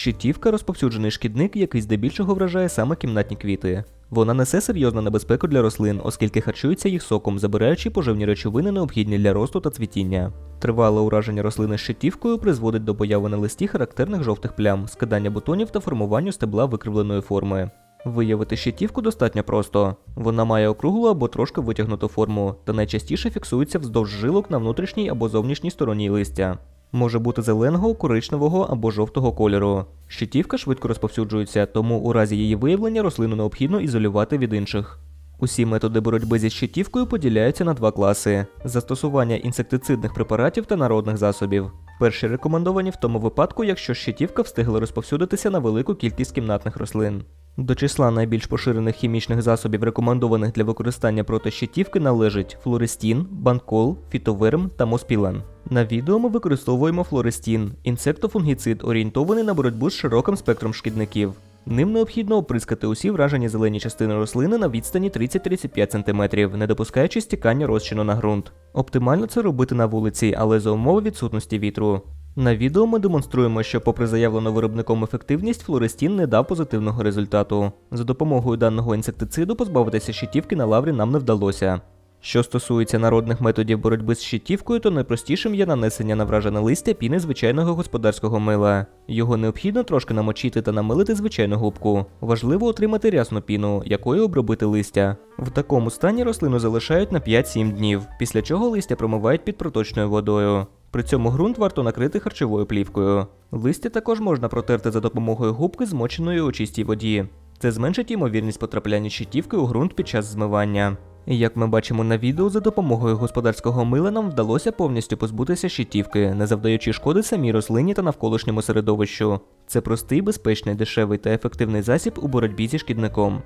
Щитівка розповсюджений шкідник, який здебільшого вражає саме кімнатні квіти. Вона несе серйозну небезпеку для рослин, оскільки харчується їх соком, забираючи поживні речовини, необхідні для росту та цвітіння. Тривале ураження рослини щитівкою призводить до появи на листі характерних жовтих плям, скидання бутонів та формуванню стебла викривленої форми. Виявити щитівку достатньо просто. Вона має округлу або трошки витягнуту форму, та найчастіше фіксується вздовж жилок на внутрішній або зовнішній стороні листя. Може бути зеленого, коричневого або жовтого кольору. Щитівка швидко розповсюджується, тому у разі її виявлення рослину необхідно ізолювати від інших. Усі методи боротьби зі щитівкою поділяються на два класи: застосування інсектицидних препаратів та народних засобів. Перші рекомендовані в тому випадку, якщо щитівка встигла розповсюдитися на велику кількість кімнатних рослин. До числа найбільш поширених хімічних засобів, рекомендованих для використання проти щитівки, належать флористін, банкол, фітоверм та моспілен. На відео ми використовуємо флористін, інсектофунгіцид, орієнтований на боротьбу з широким спектром шкідників. Ним необхідно оприскати усі вражені зелені частини рослини на відстані 30-35 см, не допускаючи стікання розчину на ґрунт. Оптимально це робити на вулиці, але за умови відсутності вітру. На відео ми демонструємо, що, попри заявлену виробником ефективність, флористін не дав позитивного результату. За допомогою даного інсектициду позбавитися щитівки на лаврі нам не вдалося. Що стосується народних методів боротьби з щитівкою, то найпростішим є нанесення на вражене листя піни звичайного господарського мила. Його необхідно трошки намочити та намилити звичайну губку. Важливо отримати рясну піну, якою обробити листя. В такому стані рослину залишають на 5-7 днів, після чого листя промивають під проточною водою. При цьому ґрунт варто накрити харчовою плівкою. Листя також можна протерти за допомогою губки, змоченої у чистій воді. Це зменшить ймовірність потрапляння щитівки у ґрунт під час змивання. Як ми бачимо на відео, за допомогою господарського мила нам вдалося повністю позбутися щитівки, не завдаючи шкоди самій рослині та навколишньому середовищу. Це простий, безпечний, дешевий та ефективний засіб у боротьбі зі шкідником.